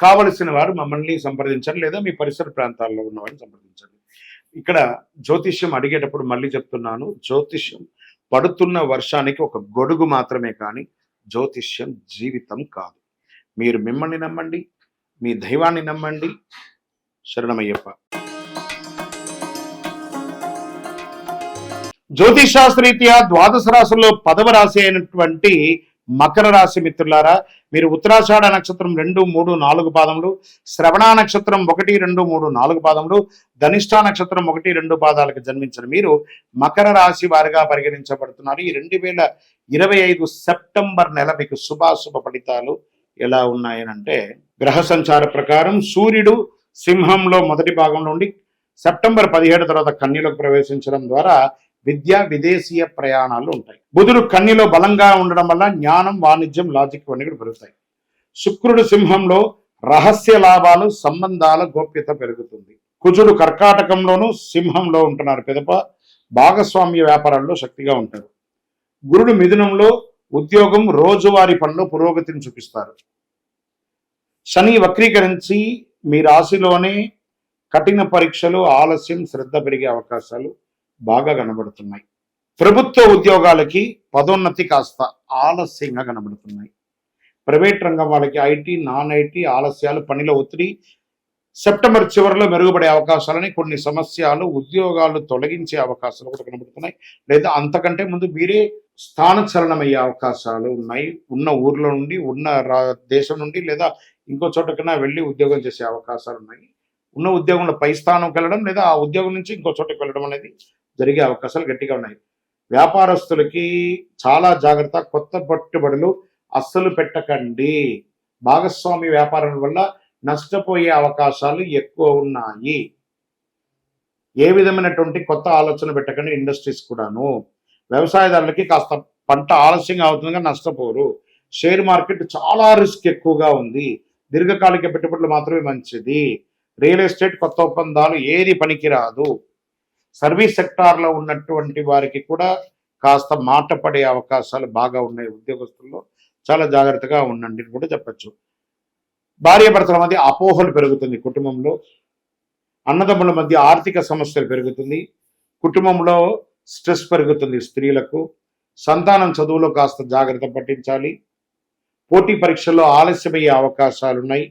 కావలసిన వారు మమ్మల్ని సంప్రదించండి లేదా మీ పరిసర ప్రాంతాల్లో ఉన్న వారిని సంప్రదించండి ఇక్కడ జ్యోతిష్యం అడిగేటప్పుడు మళ్ళీ చెప్తున్నాను జ్యోతిష్యం పడుతున్న వర్షానికి ఒక గొడుగు మాత్రమే కానీ జ్యోతిష్యం జీవితం కాదు. మీరు మిమ్మల్ని నమ్మండి మీ దైవాన్ని నమ్మండి. శరణమయ్యప్ప. జ్యోతిష్ శాస్త్రరీత్యా ద్వాదశ రాశుల్లో పదవ రాశి అయినటువంటి మకర రాశి మిత్రులారా మీరు ఉత్తరాషాఢ నక్షత్రం రెండు మూడు నాలుగు పాదములు శ్రవణ నక్షత్రం ఒకటి రెండు మూడు నాలుగు పాదములు ధనిష్ట నక్షత్రం ఒకటి రెండు పాదాలకు జన్మించిన మీరు మకర రాశి వారిగా పరిగణించబడుతున్నారు. ఈ రెండు వేల ఇరవై ఐదు సెప్టెంబర్ నెల మీకు శుభాశుభ ఫలితాలు ఎలా ఉన్నాయనంటే గ్రహ సంచార ప్రకారం సూర్యుడు సింహంలో మొదటి భాగంలో ఉండి సెప్టెంబర్ పదిహేడు తర్వాత కన్యలోకి ప్రవేశించడం ద్వారా విద్య విదేశీయ ప్రయాణాలు ఉంటాయి. బుధుడు కన్నిలో బలంగా ఉండడం వల్ల జ్ఞానం వాణిజ్యం లాజిక్ ఇవన్నీ కూడా పెరుగుతాయి. శుక్రుడు సింహంలో రహస్య లాభాలు సంబంధాల గోప్యత పెరుగుతుంది. కుజుడు కర్కాటకంలోను సింహంలో ఉంటున్నారు పెదప. భాగస్వామ్య వ్యాపారాల్లో శక్తిగా ఉంటారు గురుడు మిథునంలో ఉద్యోగం రోజువారీ పనిలో పురోగతిని చూపిస్తారు. శని వక్రీకరించి మీ రాశిలోనే కఠిన పరీక్షలు ఆలస్యం శ్రద్ధ పెరిగే అవకాశాలు బాగా కనబడుతున్నాయి. ప్రభుత్వ ఉద్యోగాలకి పదోన్నతి కాస్త ఆలస్యంగా కనబడుతున్నాయి. ప్రైవేట్ రంగం వాళ్ళకి ఐటీ నాన్ ఐటీ ఆలస్యాలు పనిలో ఒత్తిడి సెప్టెంబర్ చివరిలో మెరుగుపడే అవకాశాలని కొన్ని సమస్యలు ఉద్యోగాలు తొలగించే అవకాశాలు కూడా కనబడుతున్నాయి. లేదా అంతకంటే ముందు మీరే స్థానచలనమయ్యే అవకాశాలు ఉన్నాయి. ఉన్న ఊర్లో నుండి ఉన్న రా- దేశం నుండి లేదా ఇంకో చోటకైనా వెళ్ళి ఉద్యోగం చేసే అవకాశాలు ఉన్నాయి. ఉన్న ఉద్యోగంలో పై స్థానంకి వెళ్ళడం లేదా ఆ ఉద్యోగం నుంచి ఇంకో చోటకి వెళ్ళడం అనేది జరిగే అవకాశాలు గట్టిగా ఉన్నాయి. వ్యాపారస్తులకి చాలా జాగ్రత్త కొత్త పెట్టుబడులు అస్సలు పెట్టకండి. భాగస్వామి వ్యాపారం వల్ల నష్టపోయే అవకాశాలు ఎక్కువ ఉన్నాయి. ఏ విధమైనటువంటి కొత్త ఆలోచన పెట్టకండి ఇండస్ట్రీస్ కూడాను. వ్యవసాయదారులకి కాస్త పంట ఆలస్యంగా అవుతుందిగా నష్టపోరు. షేర్ మార్కెట్ చాలా రిస్క్ ఎక్కువగా ఉంది. దీర్ఘకాలిక పెట్టుబడులు మాత్రమే మంచిది. రియల్ ఎస్టేట్ కొత్త ఒప్పందాలు ఏది పనికిరాదు. సర్వీస్ సెక్టార్లో ఉన్నటువంటి వారికి కూడా కాస్త మాట పడే అవకాశాలు బాగా ఉన్నాయి ఉద్యోగస్తుల్లో. చాలా జాగ్రత్తగా ఉండండి అని కూడా చెప్పచ్చు. భార్యాభర్తల మధ్య అపోహలు పెరుగుతుంది కుటుంబంలో. అన్నదమ్ముల మధ్య ఆర్థిక సమస్యలు పెరుగుతుంది. కుటుంబంలో స్ట్రెస్ పెరుగుతుంది స్త్రీలకు. సంతానం చదువులో కాస్త జాగ్రత్త పట్టించాలి. పోటీ పరీక్షల్లో ఆలస్యమయ్యే అవకాశాలు ఉన్నాయి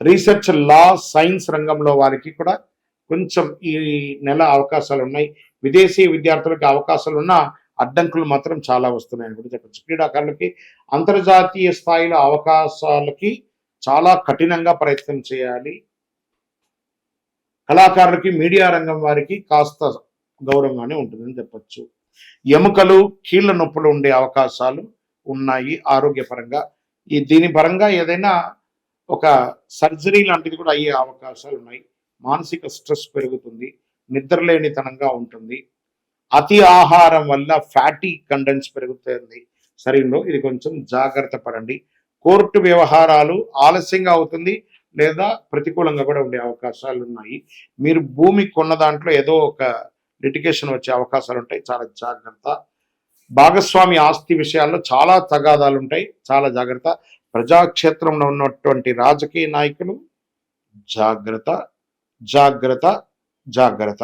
రీసెర్చ్ లా సైన్స్ రంగంలో వారికి కూడా కొంచెం ఈ నెల అవకాశాలు ఉన్నాయి విదేశీ విద్యార్థులకు అవకాశాలు ఉన్న అడ్డంకులు మాత్రం చాలా వస్తున్నాయని కూడా చెప్పచ్చు. క్రీడాకారులకి అంతర్జాతీయ స్థాయిలో అవకాశాలకి చాలా కఠినంగా ప్రయత్నం చేయాలి. కళాకారులకి మీడియా రంగం వారికి కాస్త గౌరవంగానే ఉంటుందని చెప్పచ్చు. ఎముకలు కీళ్ళ నొప్పులు ఉండే అవకాశాలు ఉన్నాయి ఆరోగ్యపరంగా. ఈ దీని పరంగా ఏదైనా ఒక సర్జరీ లాంటిది కూడా అయ్యే అవకాశాలు ఉన్నాయి మానసిక స్ట్రెస్ పెరుగుతుంది నిద్రలేనితనంగా ఉంటుంది. అతి ఆహారం వల్ల ఫ్యాటీ కంటెంట్స్ పెరుగుతుంది. శరీరంలో ఇది కొంచెం జాగ్రత్త పడండి. కోర్టు వ్యవహారాలు ఆలస్యంగా అవుతుంది లేదా ప్రతికూలంగా కూడా ఉండే అవకాశాలు ఉన్నాయి. మీరు భూమి కొన్న దాంట్లో ఏదో ఒక లిటిగేషన్ వచ్చే అవకాశాలు ఉంటాయి. చాలా జాగ్రత్త. భాగస్వామి ఆస్తి విషయాల్లో చాలా తగాదాలు ఉంటాయి. చాలా జాగ్రత్త. ప్రజాక్షేత్రంలో ఉన్నటువంటి రాజకీయ నాయకులు జాగ్రత్త. జాగ్రత్త జాగ్రత్త.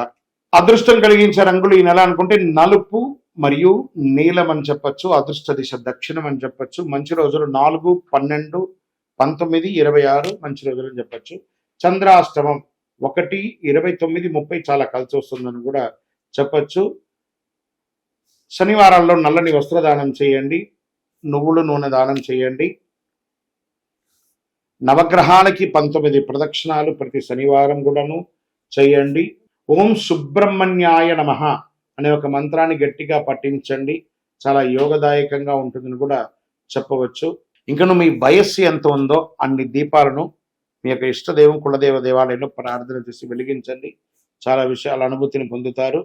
అదృష్టం కలిగించే రంగులు ఈ నెల అనుకుంటే నలుపు మరియు నీలం అని చెప్పచ్చు అదృష్ట దిశ దక్షిణం అని చెప్పచ్చు మంచి రోజులు నాలుగు పన్నెండు పంతొమ్మిది ఇరవై ఆరు మంచి రోజులు అని చెప్పచ్చు. చంద్రాష్టమం ఒకటి ఇరవై తొమ్మిది ముప్పై చాలా కలిసి వస్తుందని కూడా చెప్పచ్చు. శనివారాల్లో నల్లని వస్త్రదానం చేయండి నువ్వుల నూనె దానం చేయండి. నవగ్రహాలకి పంతొమ్మిది ప్రదక్షిణాలు ప్రతి శనివారం కూడాను చేయండి. ఓం సుబ్రహ్మణ్యాయ నమ అనే ఒక మంత్రాన్ని గట్టిగా పఠించండి. చాలా యోగదాయకంగా ఉంటుందని కూడా చెప్పవచ్చు. ఇంకను మీ వయస్సు ఎంత ఉందో అన్ని దీపాలను మీ యొక్క ఇష్టదేవం కులదేవ దేవాలయంలో ప్రార్థన చేసి వెలిగించండి. చాలా విషయాల అనుభూతిని పొందుతారు.